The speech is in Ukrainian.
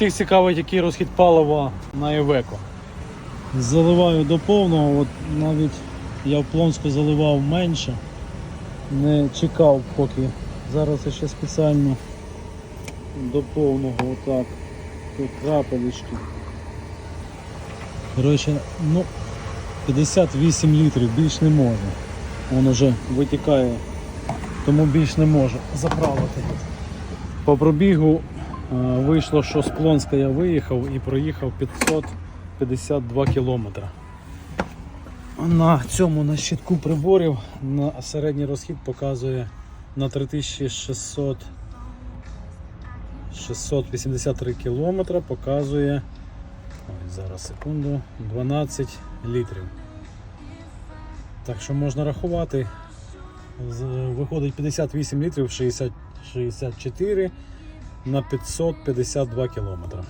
всіх цікавить, який розхід палива на Івеко. Заливаю до повного, от навіть я в Плонську заливав менше, не чекав поки. Зараз я ще спеціально до повного отак. Тут крапелечки. Коротше, ну 58 літрів, більш не можна. Воно вже витікає, тому більш не можу заправити. По пробігу вийшло, що з Плонська я виїхав і проїхав 552 кілометри. На цьому на щитку приборів на середній розхід показує на 3600 683 кілометри показує ой, зараз секунду 12 літрів. Так що можна рахувати. Виходить 58 літрів 60, 64 на 552 кілометри.